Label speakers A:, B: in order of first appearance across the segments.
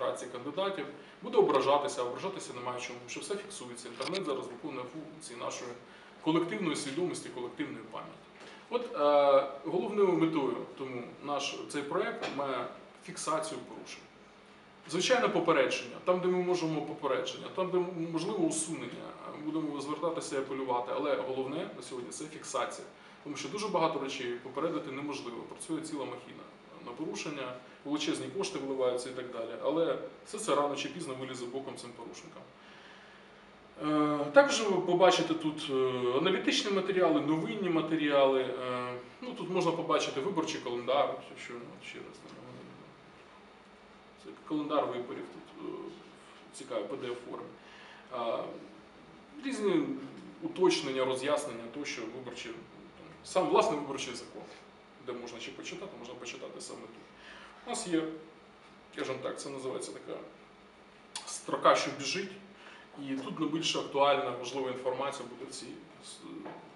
A: реєстрації кандидатів, буде ображатися, ображатися немає чому, що все фіксується. Інтернет зараз виконує функції нашої колективної свідомості, колективної пам'яті. От е, головною метою тому наш цей проект має фіксацію порушень. Звичайно, попередження, там, де ми можемо попередження, там, де можливо усунення, будемо звертатися і апелювати. Але головне на сьогодні це фіксація. Тому що дуже багато речей попередити неможливо. Працює ціла махіна на порушення, величезні кошти вливаються і так далі. Але все це рано чи пізно вилізе боком цим порушникам. Е, Також ви побачите тут е, аналітичні матеріали, новинні матеріали. Е, Ну, тут можна побачити виборчий календар, ну, ще раз це календар виборів тут в цікавій pdf формі. Різні уточнення, роз'яснення, тощо виборчі, сам власний виборчий закон, де можна ще почитати, можна почитати саме тут. У нас є, скажімо так, це називається така строка, що біжить, і тут найбільш актуальна, важлива інформація буде в цій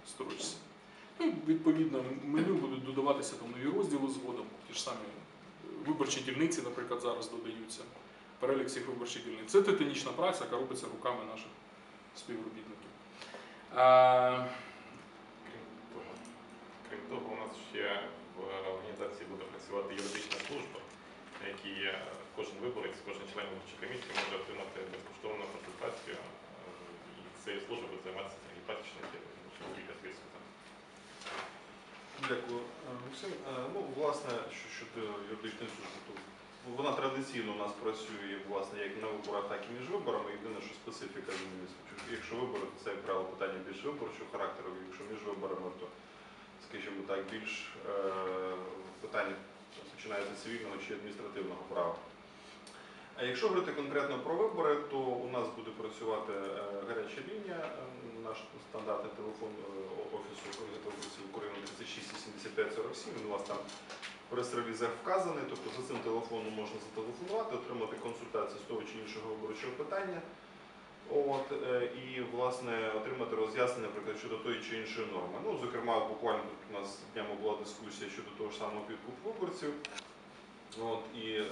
A: строчці. Ну, відповідно, меню будуть додаватися там нові розділи згодом, ті ж самі виборчі дільниці, наприклад, зараз додаються. Перелік всіх виборчих дільниць. Це титанічна праця, яка робиться руками наших співробітників. А,
B: крім того, у нас ще в організації буде працювати юридична служба, на якій кожен виборець, кожен член виборчої комісії може отримати безкоштовну консультацію. е, І цією службою буде займатися Сергій Патічник, що кілька своїх сказав.
C: Дякую, Е, Максим. Е, Ну, власне, що щодо юридичної служби, то вона традиційно у нас працює власне як на виборах, так і між виборами. Єдине, що специфіка. Якщо вибори, то це як правило питання більш виборчого характеру. Якщо між виборами, то скажімо так, більш е, питання починається цивільного чи адміністративного права. А якщо говорити конкретно про вибори, то у нас буде працювати е, гаряча лінія, е, наш стандартний телефон е, офісу виборців України 36 Він у вас там в прес-релізах вказаний. Тобто за цим телефоном можна зателефонувати, отримати консультацію з того чи іншого виборчого питання. От, е, і власне отримати роз'яснення, наприклад, щодо тої чи іншої норми. Ну, зокрема, буквально тут у нас днями була дискусія щодо того ж самого підкупу виборців. От, і е,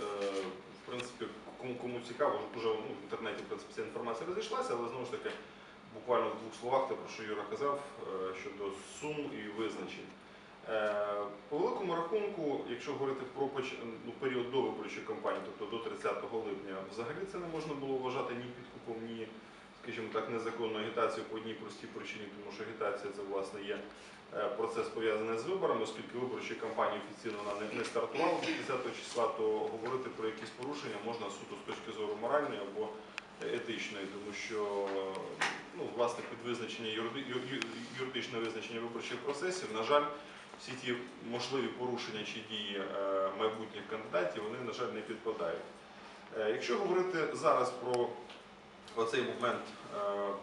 C: в принципі, кому, кому цікаво, вже ну, в інтернеті в принципі, ця інформація розійшлася, але знову ж таки, буквально в двох словах, те, про що Юра казав, е, щодо сум і визначень. Е, По великому рахунку, якщо говорити про ну, період до виборчої кампанії, тобто до 30 липня, взагалі це не можна було вважати ні підкупом, ні, скажімо так, незаконною агітацією по одній простій причині, тому що агітація це власне є е, процес пов'язаний з виборами, оскільки виборча кампанія офіційно вона не, стартувала до 10 числа, то говорити про якісь порушення можна суто з точки зору моральної або етичної, тому що ну, власне під визначення юридичне визначення виборчих процесів, на жаль, всі ті можливі порушення чи дії е, майбутніх кандидатів, вони, на жаль, не підпадають. Е, Якщо говорити зараз про оцей момент, е,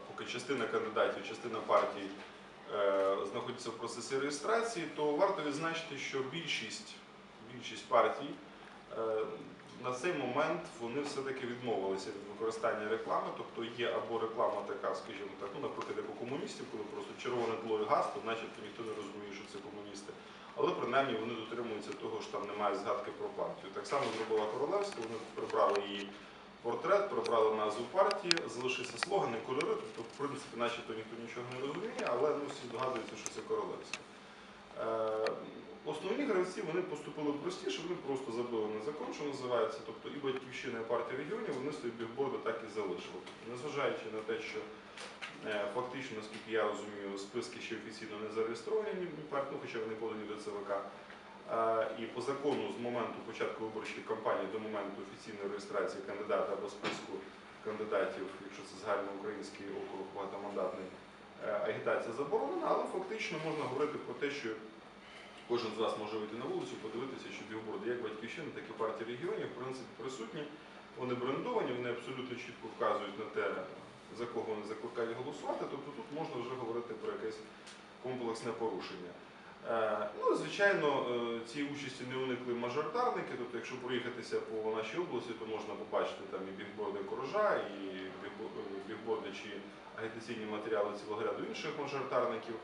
C: поки частина кандидатів, частина партій знаходиться в процесі реєстрації, то варто відзначити, що більшість, більшість партій на цей момент вони все-таки відмовилися від використання реклами, тобто є або реклама така, скажімо так, ну, наприклад, як у комуністів, коли просто червоне тло і газ, то начебто ніхто не розуміє, що це комуністи. Але принаймні вони дотримуються того, що там немає згадки про партію. Так само зробила Королевська, вони прибрали її портрет, прибрали назву партії, залишився слоган і кольори, тобто, в принципі, начебто ніхто нічого не розуміє, але ну, всі здогадуються, що це Королевська. Е, Основні гравці вони поступили простіше, вони просто забили на закон, що називається. Тобто і батьківщина, і партія регіонів вони свої бігборди так і залишили. Незважаючи на те, що е, фактично, наскільки я розумію, списки ще офіційно не зареєстровані, ну, хоча вони подані до ЦВК. І по закону з моменту початку виборчої кампанії до моменту офіційної реєстрації кандидата або списку кандидатів, якщо це загальноукраїнський округ багатомандатний, е, агітація заборонена, але фактично можна говорити про те, що Кожен з вас може вийти на вулицю, подивитися, що білборди як батьківщини, так і партії регіонів, в принципі, присутні. Вони брендовані, вони абсолютно чітко вказують на те, за кого вони закликають голосувати. Тобто тут можна вже говорити про якесь комплексне порушення. Е, Ну, звичайно, е, цієї участі не уникли мажоритарники. Тобто, якщо проїхатися по нашій області, то можна побачити там і бігборди Корожа, і е, бігборди чи агітаційні матеріали цілого ряду інших мажоритарників.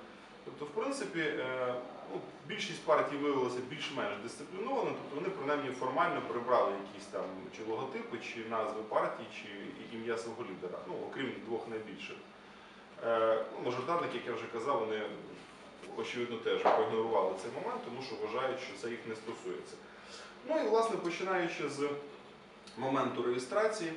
C: Тобто, в принципі, е, ну, більшість партій виявилася більш-менш дисципліновано, тобто вони принаймні формально прибрали якісь там чи логотипи, чи назви партій, чи ім'я свого лідера, ну окрім двох найбільших. Е, ну, мажоритарники, як я вже казав, вони очевидно теж проігнорували цей момент, тому що вважають, що це їх не стосується. Ну і власне починаючи з моменту реєстрації,